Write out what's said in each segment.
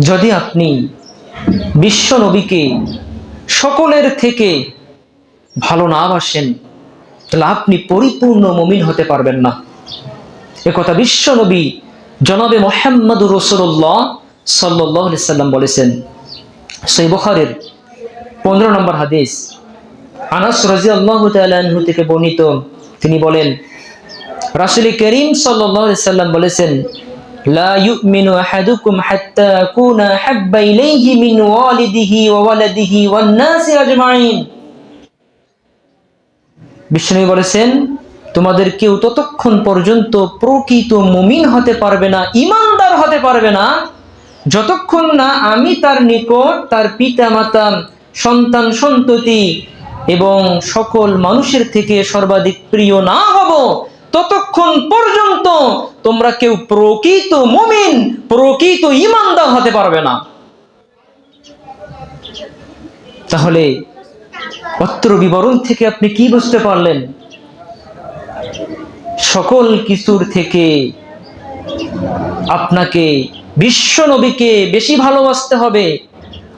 যদি আপনি বিশ্ব নবীকে সকলের থেকে ভালো না বাসেন, তাহলে আপনি পরিপূর্ণ মমিন হতে পারবেন না। একথা বিশ্ব নবী জনাবে মোহাম্মদুর রসুল্লাহ সাল্লাহ সাল্লাম বলেছেন। সেই বখারের পনেরো নম্বর হাদিস। আনাস রাজি আল্লাহ থেকে বর্ণিত, তিনি বলেন, রাসুল করিম সাল্লাহ সাল্লাম বলেছেন لا يؤمن أحدكم حتى أكون أحب إليه من والده وولده والناس أجمعين বিষ্ণু বলেছেন তোমাদের কেউ ততক্ষণ পর্যন্ত প্রকৃত মুমিন হতে পারবে না ইমানদার হতে পারবে না যতক্ষণ না আমি তার নিকট তার পিতা মাতা সন্তান সন্ততি এবং সকল মানুষের থেকে সর্বাধিক প্রিয় না হব ততক্ষণ পর্যন্ত তোমরা কেউ প্রকৃত মুমিন, প্রকৃত ইমানদার হতে পারবে না। তাহলে পত্র বিবরণ থেকে আপনি কি বুঝতে পারলেন? সকল কিছুর থেকে আপনাকে বিশ্ব নবীকে বেশি ভালোবাসতে হবে।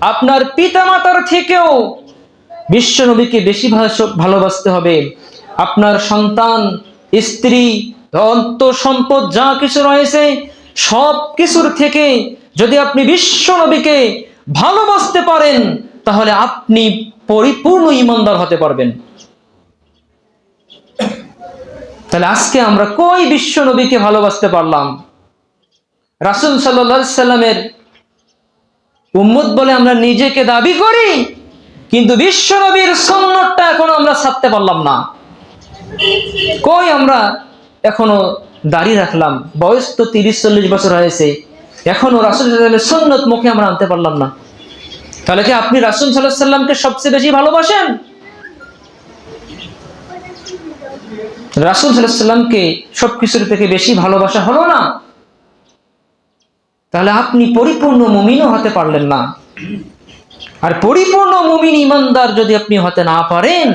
আপনার পিতামাতার থেকেও বিশ্ব নবীকে বেশি ভালোবাসতে হবে। আপনার সন্তান, স্ত্রী অন্ত সম্পদ যা কিছু রয়েছে, সব কিছুর থেকে যদি আপনি বিশ্ব নবীকে ভালোবাসতে পারেন, তাহলে আপনি পরিপূর্ণ ইমানদার হতে পারবেন। তাহলে আজকে আমরা কই বিশ্ব নবীকে ভালোবাসতে পারলাম? রাসুল সাল্লা সাল্লামের উম্মত বলে আমরা নিজেকে দাবি করি, কিন্তু বিশ্ব নবীর সন্ন্যতটা এখনও আমরা ছাড়তে পারলাম না। কই আমরা এখনও দাঁড়িয়ে রাখলাম বয়স তো তিরিশ, চল্লিশ বছর হয়েছে। এখনও রাসুল সন্ন্যত মুখে আমরা আনতে পারলাম না। তাহলে কি আপনি রাসুল সাল্লাহ সাল্লামকে সবচেয়ে বেশি ভালোবাসেন? রাসুল সাল্লাহ সাল্লামকে সবকিছুর থেকে বেশি ভালোবাসা হলো না। তাহলে আপনি পরিপূর্ণ মুমিনও হতে পারলেন না। আর পরিপূর্ণ মুমিন ইমানদার যদি আপনি হতে না পারেন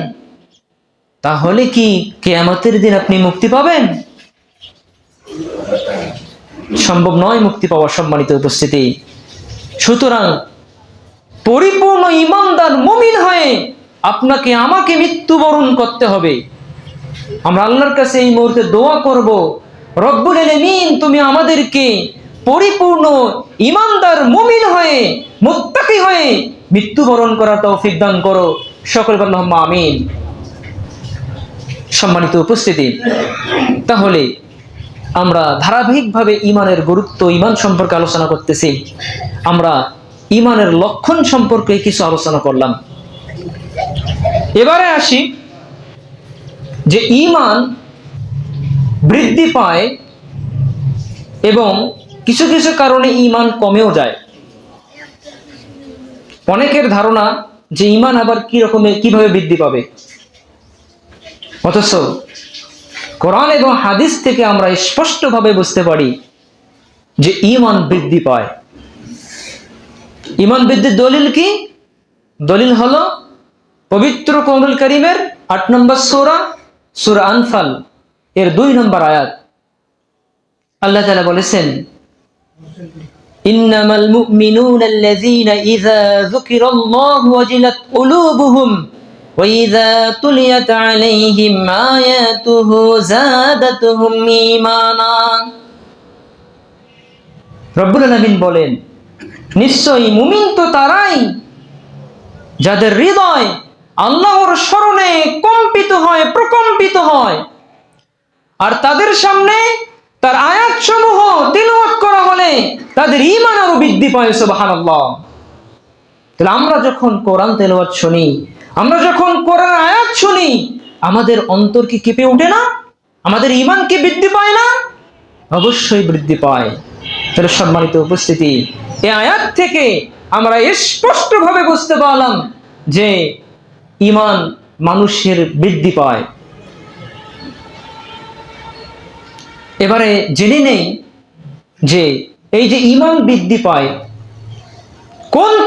তাহলে কি কেয়ামতের দিন আপনি মুক্তি পাবেন? সম্ভব নয় মুক্তি পাওয়া সম্মানিত উপস্থিতি। সুতরাং পরিপূর্ণ ইমানদার মুমিন হয়ে আপনাকে, আমাকে মৃত্যুবরণ করতে হবে। আমরা আল্লাহর কাছে এই মুহূর্তে দোয়া করব, রব্বুল আলামিন, তুমি আমাদেরকে পরিপূর্ণ ইমানদার মুমিন হয়ে, মুত্তাকি হয়ে মৃত্যুবরণ করার তৌফিক দান করো। সকল আমিন। সম্মানিত উপস্থিতি। তাহলে আমরা ধারাবাহিকভাবে ইমানের গুরুত্ব ইমান সম্পর্কে আলোচনা করতেছি। আমরা ইমানের লক্ষণ সম্পর্কে কিছু আলোচনা করলাম। এবারে আসি যে ইমান বৃদ্ধি পায় এবং কিছু কিছু কারণে ইমান কমেও যায়। অনেকের ধারণা যে ইমান আবার কি রকমের কীভাবে বৃদ্ধি পাবে? অথচ কোরআন এবং হাদিস থেকে আমরা স্পষ্টভাবে বুঝতে পারি যে ইমান বৃদ্ধি পায়। ইমান বৃদ্ধির দলিল কি? দলিল হলো পবিত্র কমরুল করিমের আট নম্বর সোরা, সুরা আনফাল, এর দুই নম্বর আয়াত। আল্লাহ তাআলা বলেছেন, ইন্নামাল মুমিনুনা আল্লাযীনা ইযা যুকিরাল্লাহু ওয়াজিলাত কুলুবুহুম وإذا تليت عليهم آياته زادتهم إيمانا রব্বুল আলামিন বলেন নিশ্চয়ই মুমিন তো তারাই যাদের হৃদয় আল্লাহর স্মরণে কম্পিত হয় প্রকম্পিত হয় আর তাদের সামনে তার আয়াত সমূহ তিলওয়াত করা হলে তাদের ইমান আরো বৃদ্ধি পায় সুবহানাল্লাহ তাহলে আমরা যখন কোরআন তেলাওয়াত শুনি আমরা যখন কোরআন আয়াত শুনি, আমাদের অন্তর কি কেঁপে ওঠে না? আমাদের ইমান কি বৃদ্ধি পায় না? অবশ্যই বৃদ্ধি পায়। তাহলে সম্মানিত উপস্থিতি এই আয়াত থেকে আমরা স্পষ্টভাবে বুঝতে পারলাম যে ইমান মানুষের বৃদ্ধি পায়। এবারে জেনে নেই যে এই যে ইমান বৃদ্ধি পায়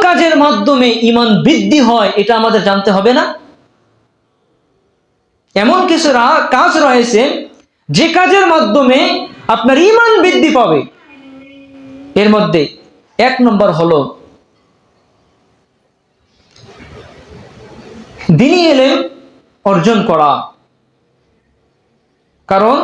কাজের মাধ্যমে ইমান বৃদ্ধি হয়, এটা আমাদের জানতে হবে না। এমন কিছু কাজ রয়েছে, যে কাজের মাধ্যমে আপনার ইমান বৃদ্ধি পাবে। এর মধ্যে এক নম্বর হলো, দিনী এলেম অর্জন করা। কারণ